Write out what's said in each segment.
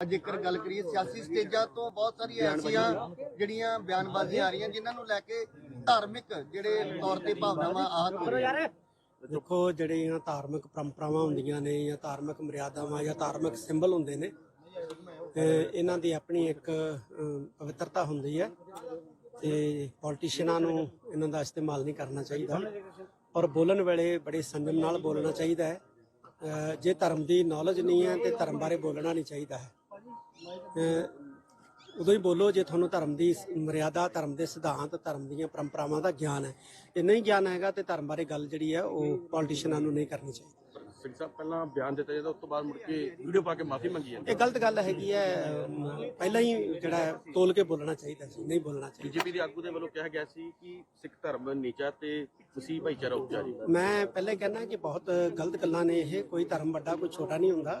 ਜੇਕਰ ਗੱਲ ਕਰੀਏ ਸਿਆਸੀ ਸਟੇਜਾਂ ਤੋਂ ਬਹੁਤ ਸਾਰੀਆਂ ਐਸੀਆਂ ਜਿਹੜੀਆਂ ਬਿਆਨਬਾਜ਼ੀਆਂ ਆ ਰਹੀਆਂ ਜਿਨ੍ਹਾਂ ਨੂੰ ਲੈ ਕੇ ਧਾਰਮਿਕ ਜਿਹੜੇ ਤੌਰ ਤੇ ਭਾਵਨਾਵਾਂ ਹੋ ਰਹੀਆਂ ਦੇਖੋ ਜਿਹੜੀਆਂ ਧਾਰਮਿਕ ਪਰੰਪਰਾਵਾਂ ਹੁੰਦੀਆਂ ਨੇ ਜਾਂ ਧਾਰਮਿਕ ਮਰਿਆਦਾਵਾਂ ਜਾਂ ਧਾਰਮਿਕ ਸਿੰਬਲ ਹੁੰਦੇ ਨੇ ਤੇ ਇਹਨਾਂ ਦੀ ਆਪਣੀ ਇੱਕ ਪਵਿੱਤਰਤਾ ਹੁੰਦੀ ਹੈ ਤੇ ਪੋਲੀਟੀਸ਼ੀਅਨਾਂ ਨੂੰ ਇਹਨਾਂ ਦਾ ਇਸਤੇਮਾਲ ਨਹੀਂ ਕਰਨਾ ਚਾਹੀਦਾ। ਔਰ ਬੋਲਣ ਵੇਲੇ ਬੜੇ ਸੰਜਮ ਨਾਲ ਬੋਲਣਾ ਚਾਹੀਦਾ ਹੈ। ਜੇ ਧਰਮ ਦੀ ਨੌਲੇਜ ਨਹੀਂ ਹੈ ਤੇ ਧਰਮ ਬਾਰੇ ਬੋਲਣਾ ਨਹੀਂ ਚਾਹੀਦਾ ਹੈ। ਉਦੋਂ ਹੀ ਬੋਲੋ ਜੇ ਤੁਹਾਨੂੰ ਧਰਮ ਦੀ ਮਰਿਆਦਾ ਧਰਮ ਦੇ ਸਿਧਾਂਤ ਧਰਮ ਦੀਆਂ ਪਰੰਪਰਾਵਾਂ ਦਾ ਗਿਆਨ ਹੈ। ਜੇ ਨਹੀਂ ਗਿਆਨ ਹੈਗਾ ਤੇ ਧਰਮ ਬਾਰੇ ਗੱਲ ਜਿਹੜੀ ਹੈ ਉਹ ਪੋਲੀਟੀਸ਼ੀਅਨਾਂ ਨੂੰ ਨਹੀਂ ਕਰਨੀ ਚਾਹੀਦੀ। ਸਿੰਘ ਸਾਹਿਬ ਪਹਿਲਾਂ ਬਿਆਨ ਦਿੱਤਾ ਜਾਂਦਾ ਉਸ ਤੋਂ ਬਾਅਦ ਮੁੜ ਕੇ ਵੀਡੀਓ ਪਾ ਕੇ ਮਾਫੀ ਮੰਗੀ ਜਾਂਦੀ ਇਹ ਗਲਤ ਗੱਲ ਹੈਗੀ ਹੈ ਪਹਿਲਾਂ ਹੀ ਜਿਹੜਾ ਤੋਲ ਕੇ ਬੋਲਣਾ ਚਾਹੀਦਾ ਸੀ ਨਹੀਂ ਬੋਲਣਾ ਚਾਹੀਦਾ। ਬੀਜੇਪੀ ਦੇ ਆਗੂ ਦੇ ਵੱਲੋਂ ਕਿਹਾ ਗਿਆ ਸੀ ਕਿ ਸਿੱਖ ਧਰਮ ਨੀਚਾ ਤੇ ਮਸੀਹ ਭਾਈਚਾਰਾ ਉੱਚਾ ਜੀ। ਮੈਂ ਪਹਿਲੇ ਕਹਿਣਾ ਕਿ ਬਹੁਤ ਗਲਤ ਗੱਲਾਂ ਨੇ ਇਹ ਕੋਈ ਧਰਮ ਵੱਡਾ ਕੋਈ ਛੋਟਾ ਨਹੀਂ ਹੁੰਦਾ।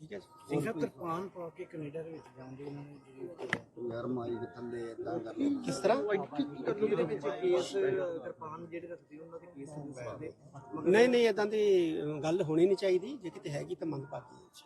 ਠੀਕ ਹੈ ਜੀ। ਸਿੰਘ ਸਾਹਿਬ ਤਰਪਾਨ ਪਾ ਕੇ ਕੈਨੇਡਾ ਦੇ ਵਿੱਚ ਜਾਂਦੇ ਉਹਨਾਂ ਨੇ ਜਿਹੜੀ ਯਾਰ ਮਾਈ ਦੇ ਥੱਲੇ ਇਦਾਂ ਕਰ ਕਿਸ ਤਰ੍ਹਾਂ? ਉਹਦੇ ਵਿੱਚ ਕੇਸ ਤਰਪਾਨ ਜਿਹੜੇ ਰੱਖਦੇ ਉਹਨਾਂ ਦੇ ਕੇਸ ਹੁੰਦੇ ਨਹੀਂ ਨਹੀਂ ਇਦਾਂ ਦੀ ਗੱਲ ਹੋਣੀ ਨਹੀਂ ਚਾਹੀਦੀ। ਜੇ ਕਿਤੇ ਹੈਗੀ ਤਾਂ ਹੈ ਜੀ।